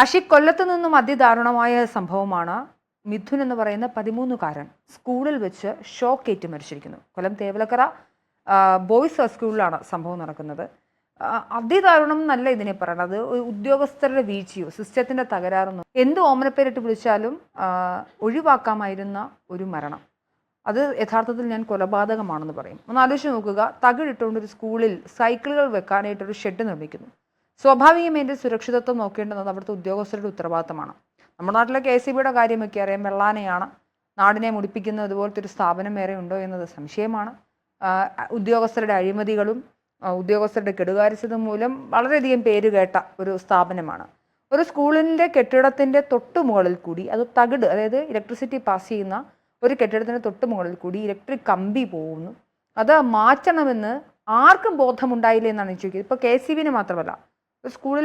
അഷിക് കൊല്ലത്ത് നിന്നും അതിദാരുണമായ സംഭവമാണ് മിഥുൻ എന്ന് പറയുന്ന പതിമൂന്നുകാരൻ സ്കൂളിൽ വെച്ച് ഷോക്ക് ഏറ്റ് മരിച്ചിരിക്കുന്നു കൊല്ലം തേവലക്കര ബോയ്സ് സ്കൂളിലാണ് സംഭവം നടക്കുന്നത്. അതിദാരുണം എന്നല്ല ഇതിനെ പറയണത്. ഉദ്യോഗസ്ഥരുടെ വീഴ്ചയോ സിസ്റ്റത്തിന്റെ തകരാറെന്നോ എന്ത് ഓമനപ്പേരിട്ട് വിളിച്ചാലും ഒഴിവാക്കാമായിരുന്ന ഒരു മരണം. അത് യഥാർത്ഥത്തിൽ ഞാൻ കൊലപാതകമാണെന്ന് പറയും. ഒന്ന് ആലോചിച്ച് നോക്കുക. തകിടിട്ടുകൊണ്ട് ഒരു സ്കൂളിൽ സൈക്കിളുകൾ വെക്കാനായിട്ടൊരു ഷെഡ് നിർമ്മിക്കുന്നു. സ്വാഭാവികം എന്റെ സുരക്ഷിതത്വം നോക്കേണ്ടത് അവിടുത്തെ ഉദ്യോഗസ്ഥരുടെ ഉത്തരവാദിത്തമാണ്. നമ്മുടെ നാട്ടിലെ കെ സി ബിയുടെ കാര്യമൊക്കെ അറിയാം. വെള്ളാനയാണ് നാടിനെ മുടിപ്പിക്കുന്ന ഇതുപോലത്തെ ഒരു സ്ഥാപനം വേറെ ഉണ്ടോ എന്നത് സംശയമാണ്. ഉദ്യോഗസ്ഥരുടെ അഴിമതികളും ഉദ്യോഗസ്ഥരുടെ കെടുകാര്യസ്ഥത മൂലം വളരെയധികം പേര് കേട്ട ഒരു സ്ഥാപനമാണ്. ഒരു സ്കൂളിന്റെ കെട്ടിടത്തിന്റെ തൊട്ട് മുകളിൽ കൂടി അത് തകിട് അതായത് ഇലക്ട്രിസിറ്റി പാസ് ചെയ്യുന്ന ഒരു കെട്ടിടത്തിന്റെ തൊട്ട് മുകളിൽ കൂടി ഇലക്ട്രിക് കമ്പി പോകുന്നു. അത് മാറ്റണമെന്ന് ആർക്കും ബോധമുണ്ടായില്ല എന്നാണ് ചോദിക്കുന്നത്. ഇപ്പോൾ കെ സി ബിന് മാത്രമല്ല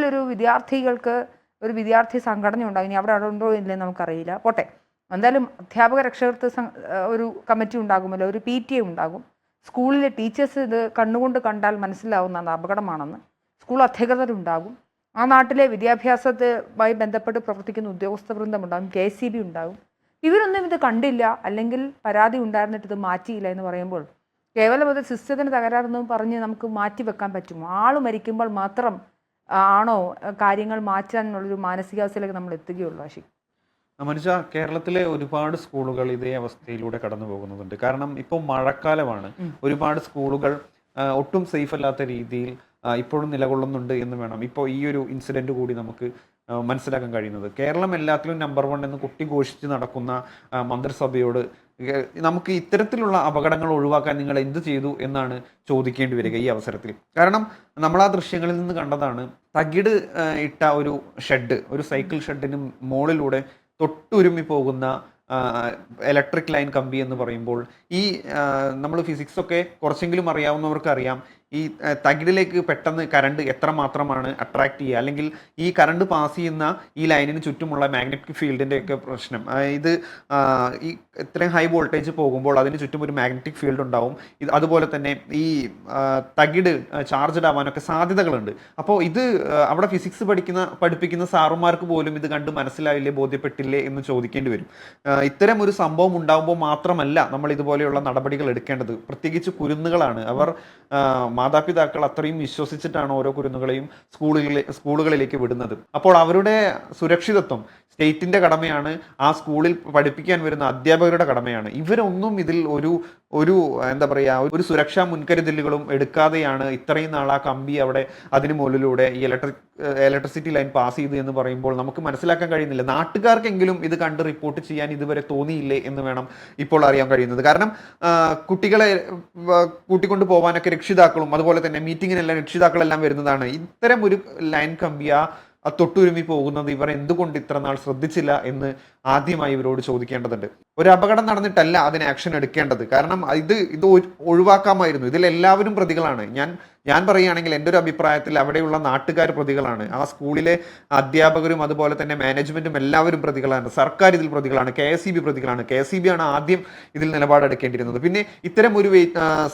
ഒരു വിദ്യാർത്ഥികൾക്ക് ഒരു വിദ്യാർത്ഥി സംഘടന ഉണ്ടാകും ഇനി അവിടെ അവിടെ ഉണ്ടോ ഇല്ലെന്ന് നമുക്കറിയില്ല. പോട്ടെ. എന്തായാലും അധ്യാപക രക്ഷകർത്തൃ ഒരു കമ്മിറ്റി ഉണ്ടാകുമല്ലോ. ഒരു പി ടി എ ഉണ്ടാകും. സ്കൂളിലെ ടീച്ചേഴ്സ് ഇത് കണ്ണുകൊണ്ട് കണ്ടാൽ മനസ്സിലാവുന്നതാണ്. അപകടമാണെന്ന്. സ്കൂൾ അധികൃതരുണ്ടാകും. ആ നാട്ടിലെ വിദ്യാഭ്യാസത്തുമായി ബന്ധപ്പെട്ട് പ്രവർത്തിക്കുന്ന ഉദ്യോഗസ്ഥ ഉണ്ടാകും കെ സി ബി ഉണ്ടാകും. ഇവരൊന്നും ഇത് കണ്ടില്ല. അല്ലെങ്കിൽ പരാതി ഉണ്ടായിരുന്നിട്ട് ഇത് മാറ്റിയില്ല എന്ന് പറയുമ്പോൾ കേവലം അത് സിസ്റ്റത്തിന് തകരാറെന്നും പറഞ്ഞ് നമുക്ക് മാറ്റി വെക്കാൻ പറ്റുമോ? ആൾ മരിക്കുമ്പോൾ മാത്രം ആണോ കാര്യങ്ങൾ മാറ്റാനുള്ളൊരു മാനസികാവസ്ഥയിലേക്ക് നമ്മൾ എത്തുകയുള്ളൂ ആശി മനുഷ്യ കേരളത്തിലെ ഒരുപാട് സ്കൂളുകൾ ഇതേ അവസ്ഥയിലൂടെ കടന്നു പോകുന്നുണ്ട്. കാരണം ഇപ്പോൾ മഴക്കാലമാണ്. ഒരുപാട് സ്കൂളുകൾ ഒട്ടും സേഫ് അല്ലാത്ത രീതിയിൽ ഇപ്പോഴും നിലകൊള്ളുന്നുണ്ട് എന്ന് വേണം. ഇപ്പോൾ ഈ ഒരു ഇൻസിഡന്റ് കൂടി നമുക്ക് മനസ്സിലാക്കാൻ കഴിയുന്നത്. കേരളം എല്ലാത്തിലും നമ്പർ വൺ എന്ന് കുട്ടി ഘോഷിച്ച് നടക്കുന്ന മന്ത്രിസഭയോട് നമുക്ക് ഇത്തരത്തിലുള്ള അപകടങ്ങൾ ഒഴിവാക്കാൻ നിങ്ങൾ എന്ത് ചെയ്തു എന്നാണ് ചോദിക്കേണ്ടി വരിക ഈ അവസരത്തിൽ. കാരണം നമ്മൾ ആ ദൃശ്യങ്ങളിൽ നിന്ന് കണ്ടതാണ് തകിട് ഇട്ട ഒരു ഷെഡ് ഒരു സൈക്കിൾ ഷെഡിന് മുകളിലൂടെ തൊട്ടുരുമി പോകുന്ന ഇലക്ട്രിക് ലൈൻ കമ്പി എന്ന് പറയുമ്പോൾ ഈ നമ്മൾ ഫിസിക്സ് ഒക്കെ കുറച്ചെങ്കിലും അറിയാവുന്നവർക്ക് അറിയാം ഈ തകിടിലേക്ക് പെട്ടെന്ന് കറണ്ട് എത്ര മാത്രമാണ് അട്രാക്ട് ചെയ്യുക? അല്ലെങ്കിൽ ഈ കറണ്ട് പാസ് ചെയ്യുന്ന ഈ ലൈനിന് ചുറ്റുമുള്ള മാഗ്നറ്റിക് ഫീൽഡിന്റെ ഒക്കെ പ്രശ്നം. ഇത് ഈ ഇത്രയും ഹൈ വോൾട്ടേജ് പോകുമ്പോൾ അതിന് ചുറ്റും ഒരു മാഗ്നറ്റിക് ഫീൽഡ് ഉണ്ടാവും. ഇത് അതുപോലെ തന്നെ ഈ തകിട് ചാർജ്ഡ് ആവാനൊക്കെ സാധ്യതകളുണ്ട്. അപ്പോൾ ഇത് അവിടെ ഫിസിക്സ് പഠിക്കുന്ന പഠിപ്പിക്കുന്ന സാറുമാർക്ക് പോലും ഇത് കണ്ട് മനസ്സിലായില്ലേ ബോധ്യപ്പെട്ടില്ലേ എന്ന് ചോദിക്കേണ്ടി വരും. ഇത്തരം ഒരു സംഭവം ഉണ്ടാകുമ്പോൾ മാത്രമല്ല നമ്മൾ ഇതുപോലെയുള്ള നടപടികൾ എടുക്കേണ്ടത്. പ്രത്യേകിച്ച് കുരുന്നുകളാണ്. അവർ മാതാപിതാക്കൾ അത്രയും വിശ്വസിച്ചിട്ടാണ് ഓരോ കുരുന്നുകളെയും സ്കൂളുകളിലെ സ്കൂളുകളിലേക്ക് വിടുന്നത്. അപ്പോൾ അവരുടെ സുരക്ഷിതത്വം സ്റ്റേറ്റിന്റെ കടമയാണ് ആ സ്കൂളിൽ പഠിപ്പിക്കാൻ വരുന്ന അധ്യാപകരുടെ കടമയാണ്. ഇവരൊന്നും ഇതിൽ ഒരു ഒരു എന്താ പറയുക ഒരു സുരക്ഷാ മുൻകരുതലുകളും എടുക്കാതെയാണ് ഇത്രയും നാൾ ആ കമ്പി അവിടെ അതിന് മുകളിലൂടെ ഈ ഇലക്ട്രിക് ഇലക്ട്രിസിറ്റി ലൈൻ പാസ് ചെയ്തു എന്ന് പറയുമ്പോൾ നമുക്ക് മനസ്സിലാക്കാൻ കഴിയുന്നില്ല. നാട്ടുകാർക്കെങ്കിലും ഇത് കണ്ട് റിപ്പോർട്ട് ചെയ്യാൻ ഇതുവരെ തോന്നിയില്ലേ എന്ന് വേണം ഇപ്പോൾ അറിയാൻ കഴിയുന്നത്. കാരണം കുട്ടികളെ കൂട്ടിക്കൊണ്ട് പോകാനൊക്കെ രക്ഷിതാക്കളും അതുപോലെ തന്നെ മീറ്റിങ്ങിനെല്ലാം രക്ഷിതാക്കളെല്ലാം വരുന്നതാണ്. ഇത്തരം ഒരു ലൈൻ കമ്പി ആ ആ തൊട്ടുരുമി പോകുന്നത് ഇവർ എന്തുകൊണ്ട് ഇത്ര നാൾ ശ്രദ്ധിച്ചില്ല എന്ന് ആദ്യമായി ഇവരോട് ചോദിക്കേണ്ടതുണ്ട്. ഒരു അപകടം നടന്നിട്ടല്ല അതിന് ആക്ഷൻ എടുക്കേണ്ടത്. കാരണം ഇത് ഇത് ഒഴിവാക്കാമായിരുന്നു. ഇതിൽ എല്ലാവരും പ്രതികളാണ്. ഞാൻ ഞാൻ പറയുകയാണെങ്കിൽ എന്റെ ഒരു അഭിപ്രായത്തിൽ അവിടെയുള്ള നാട്ടുകാർ പ്രതികളാണ്. ആ സ്കൂളിലെ അധ്യാപകരും അതുപോലെ തന്നെ മാനേജ്മെന്റും എല്ലാവരും പ്രതികളാണ്. സർക്കാർ ഇതിൽ പ്രതികളാണ്. കെ എസ് ബി പ്രതികളാണ്. കെ എസ് ബി ആണ് ആദ്യം ഇതിൽ നിലപാടെടുക്കേണ്ടിയിരുന്നത്. പിന്നെ ഇത്തരം ഒരു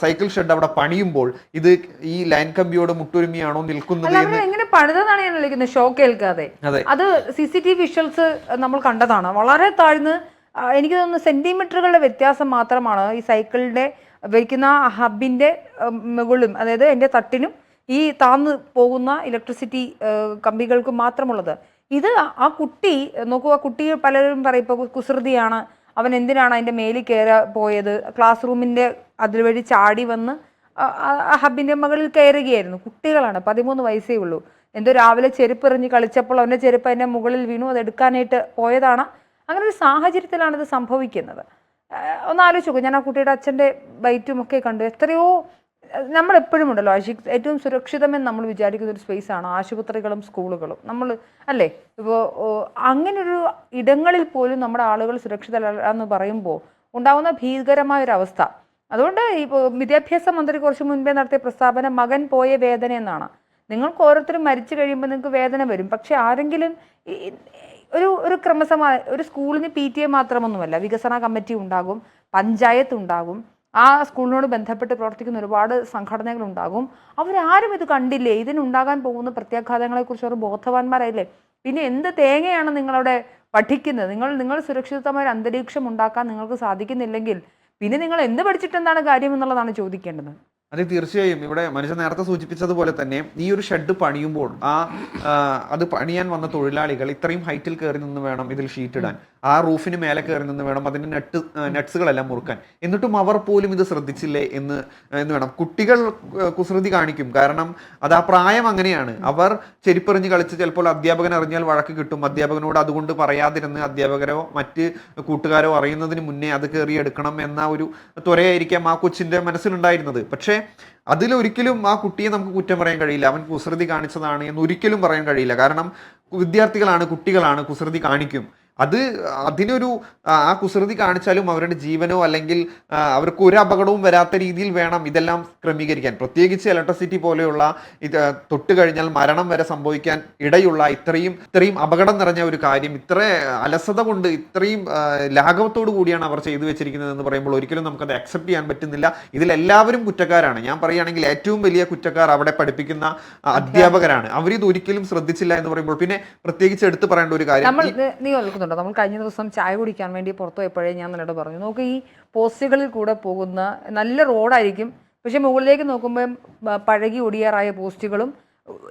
സൈക്കിൾ ഷെഡ് അവിടെ പണിയുമ്പോൾ ഇത് ഈ ലൈൻ കമ്പിയോട് മുട്ടുരുമിയാണോ നിൽക്കുന്നത് എങ്ങനെ പണിതെന്നാണ് ഞാൻ ഷോക്ക് ഏൽക്കാതെ അതെ. അത് സി സി ടി വിഷ്വൽസ് നമ്മൾ കണ്ടതാണ്. വളരെ താഴ്ന്ന് എനിക്ക് തോന്നുന്നു സെന്റിമീറ്ററുകളുടെ വ്യത്യാസം മാത്രമാണ് ഈ സൈക്കിളിന്റെ വയ്ക്കുന്ന ഹബിന്റെ മുകളിലും അതായത് എന്റെ തട്ടിനും ഈ താന്ന് പോകുന്ന ഇലക്ട്രിസിറ്റി കമ്പികൾക്കും മാത്രമുള്ളത്. ഇത് ആ കുട്ടി നോക്കൂ ആ കുട്ടി പലരും പറയും ഇപ്പോൾ കുസൃതിയാണ്. അവൻ എന്തിനാണ് അതിന്റെ മേലിൽ കയറാ പോയത്? ക്ലാസ് റൂമിന്റെ അതുവഴി ചാടി വന്ന് ഹബിന്റെ മകളിൽ കയറുകയായിരുന്നു. കുട്ടികളാണ് പതിമൂന്ന് വയസ്സേ ഉള്ളൂ. എന്തോ രാവിലെ ചെരുപ്പ് എറിഞ്ഞ് കളിച്ചപ്പോൾ അവന്റെ ചെരുപ്പ് അതിന്റെ മുകളിൽ വീണു. അത് എടുക്കാനായിട്ട് പോയതാണ്. അങ്ങനെ ഒരു സാഹചര്യത്തിലാണ് ഇത് സംഭവിക്കുന്നത്. ഒന്ന് ആലോചിച്ച് നോക്കും. ഞാൻ ആ കുട്ടിയുടെ അച്ഛന്റെ ബൈറ്റും ഒക്കെ കണ്ടു. എത്രയോ നമ്മൾ എപ്പോഴും ഉണ്ടല്ലോ ഏറ്റവും സുരക്ഷിതമെന്ന് നമ്മൾ വിചാരിക്കുന്ന ഒരു സ്പേസ് ആണ് ആശുപത്രികളും സ്കൂളുകളും. നമ്മൾ അല്ലേ? ഇപ്പോൾ അങ്ങനൊരു ഇടങ്ങളിൽ പോലും നമ്മുടെ ആളുകൾ സുരക്ഷിതരല്ല എന്ന് പറയുമ്പോൾ ഉണ്ടാകുന്ന ഭീകരമായൊരവസ്ഥ. അതുകൊണ്ട് ഈ വിദ്യാഭ്യാസ മന്ത്രി കുറച്ച് മുൻപേ നടത്തിയ പ്രസ്താവന മകൻ പോയ വേദന എന്നാണ്. നിങ്ങൾക്ക് ഓരോരുത്തരും മരിച്ചു കഴിയുമ്പോൾ നിങ്ങൾക്ക് വേദന വരും. പക്ഷെ ആരെങ്കിലും ഒരു ഒരു ക്രമസമായ ഒരു സ്കൂളിന് പി ടി എ മാത്രമൊന്നുമല്ല വികസന കമ്മിറ്റി ഉണ്ടാകും പഞ്ചായത്ത് ഉണ്ടാകും ആ സ്കൂളിനോട് ബന്ധപ്പെട്ട് പ്രവർത്തിക്കുന്ന ഒരുപാട് സംഘടനകൾ ഉണ്ടാകും അവരാരും ഇത് കണ്ടില്ലേ? ഇതിനുണ്ടാകാൻ പോകുന്ന പ്രത്യാഘാതങ്ങളെക്കുറിച്ച് അവർ ബോധവാന്മാരായില്ലേ പിന്നെ എന്ത് തേങ്ങയാണ് നിങ്ങളവിടെ പഠിക്കുന്നത്? നിങ്ങൾ നിങ്ങൾ സുരക്ഷിതമായ ഒരു അന്തരീക്ഷം ഉണ്ടാക്കാൻ നിങ്ങൾക്ക് സാധിക്കുന്നില്ലെങ്കിൽ പിന്നെ നിങ്ങൾ എന്ത് പഠിച്ചിട്ടെന്താണ് കാര്യം എന്നുള്ളതാണ് ചോദിക്കേണ്ടത്. അതെ തീർച്ചയായും ഇവിടെ മനുഷ്യൻ നേരത്തെ സൂചിപ്പിച്ചതുപോലെ തന്നെ ഈ ഒരു ഷെഡ് പണിയുമ്പോൾ ആ അത് പണിയാൻ വന്ന തൊഴിലാളികൾ ഇത്രയും ഹൈറ്റിൽ കയറി നിന്ന് വേണം ഇതിൽ ഷീറ്റ് ഇടാൻ. ആ റൂഫിന് മേലെ കയറി നിന്ന് വേണം അതിന്റെ നെട്ട് നട്സുകളെല്ലാം മുറുക്കാൻ. എന്നിട്ടും അവർ പോലും ഇത് ശ്രദ്ധിച്ചില്ലേ എന്ന് എന്ന് വേണം. കുട്ടികൾ കുസൃതി കാണിക്കും. കാരണം അത് ആ പ്രായം അങ്ങനെയാണ്. അവർ ചെരിപ്പെറിഞ്ഞ് കളിച്ച് ചിലപ്പോൾ അധ്യാപകൻ അറിഞ്ഞാൽ വഴക്ക് കിട്ടും. അധ്യാപകനോട് അതുകൊണ്ട് പറയാതിരുന്ന് അധ്യാപകരോ മറ്റ് കൂട്ടുകാരോ അറിയുന്നതിന് മുന്നേ അത് കയറി എടുക്കണം എന്ന ഒരു ത്വരയായിരിക്കാം ആ കൊച്ചിന്റെ മനസ്സിലുണ്ടായിരുന്നത്. പക്ഷേ അതിലൊരിക്കലും ആ കുട്ടിയെ നമുക്ക് കുറ്റം പറയാൻ കഴിയില്ല. അവൻ കുസൃതി കാണിച്ചതാണ് എന്ന് ഒരിക്കലും പറയാൻ കഴിയില്ല. കാരണം വിദ്യാർത്ഥികളാണ് കുട്ടികളാണ് കുസൃതി കാണിക്കും. അത് അതിനൊരു ആ കുസൃതി കാണിച്ചാലും അവരുടെ ജീവനോ അല്ലെങ്കിൽ അവർക്ക് ഒരു അപകടവും വരാത്ത രീതിയിൽ വേണം ഇതെല്ലാം ക്രമീകരിക്കാൻ. പ്രത്യേകിച്ച് ഇലക്ട്രിസിറ്റി പോലെയുള്ള ഇത് തൊട്ട് കഴിഞ്ഞാൽ മരണം വരെ സംഭവിക്കാൻ ഇടയുള്ള ഇത്രയും ഇത്രയും അപകടം നിറഞ്ഞ ഒരു കാര്യം ഇത്ര അലസത കൊണ്ട് ഇത്രയും ലാഘവത്തോടു കൂടിയാണ് അവർ ചെയ്തു വെച്ചിരിക്കുന്നത് എന്ന് പറയുമ്പോൾ ഒരിക്കലും നമുക്കത് അക്സെപ്റ്റ് ചെയ്യാൻ പറ്റുന്നില്ല. ഇതിലെല്ലാവരും കുറ്റക്കാരാണ്. ഞാൻ പറയുകയാണെങ്കിൽ ഏറ്റവും വലിയ കുറ്റക്കാർ അവിടെ പഠിപ്പിക്കുന്ന അധ്യാപകരാണ്. അവരിത് ഒരിക്കലും ശ്രദ്ധിച്ചില്ല എന്ന് പറയുമ്പോൾ പിന്നെ പ്രത്യേകിച്ച് എടുത്തു പറയേണ്ട ഒരു കാര്യം ഓർക്കുന്നുണ്ടോ നമ്മൾ കഴിഞ്ഞ ദിവസം ചായ കുടിക്കാൻ വേണ്ടി പുറത്തു പോയപ്പോഴേ ഞാൻ നിന്നോട് പറഞ്ഞു നോക്ക് ഈ പോസ്റ്റുകളിൽ കൂടെ പോകുന്ന നല്ല റോഡായിരിക്കും. പക്ഷെ മുകളിലേക്ക് നോക്കുമ്പോൾ പഴകി ഒടിയാറായ പോസ്റ്റുകളും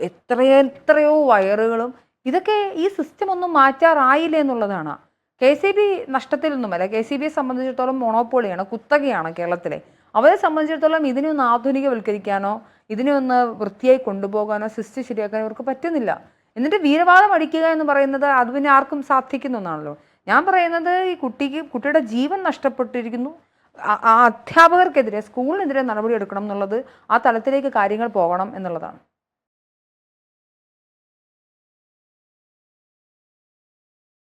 എത്രയോ എത്രയോ വയറുകളും ഇതൊക്കെ ഈ സിസ്റ്റം ഒന്നും മാറ്റാറായില്ല എന്നുള്ളതാണ്. കെ സി ബി നഷ്ടത്തിലൊന്നുമല്ല കെ സി ബിയെ സംബന്ധിച്ചിടത്തോളം മൊണോപ്പൊളിയാണ് കുത്തകയാണ് കേരളത്തിലെ. അവരെ സംബന്ധിച്ചിടത്തോളം ഇതിനെ ഒന്ന് ആധുനികവൽക്കരിക്കാനോ ഇതിനെ ഒന്ന് വൃത്തിയായി കൊണ്ടുപോകാനോ സിസ്റ്റം ശരിയാക്കാനോ അവർക്ക് പറ്റുന്നില്ല. എന്നിട്ട് വീരവാദം അടിക്കുക എന്ന് പറയുന്നത് അത് പിന്നെ ആർക്കും സാധിക്കുന്ന ഒന്നാണല്ലോ. ഞാൻ പറയുന്നത് ഈ കുട്ടിക്ക് കുട്ടിയുടെ ജീവൻ നഷ്ടപ്പെട്ടിരിക്കുന്നു. അധ്യാപകർക്കെതിരെ സ്കൂളിനെതിരെ നടപടി എടുക്കണം എന്നുള്ളത് ആ തലത്തിലേക്ക് കാര്യങ്ങൾ പോകണം എന്നുള്ളതാണ്.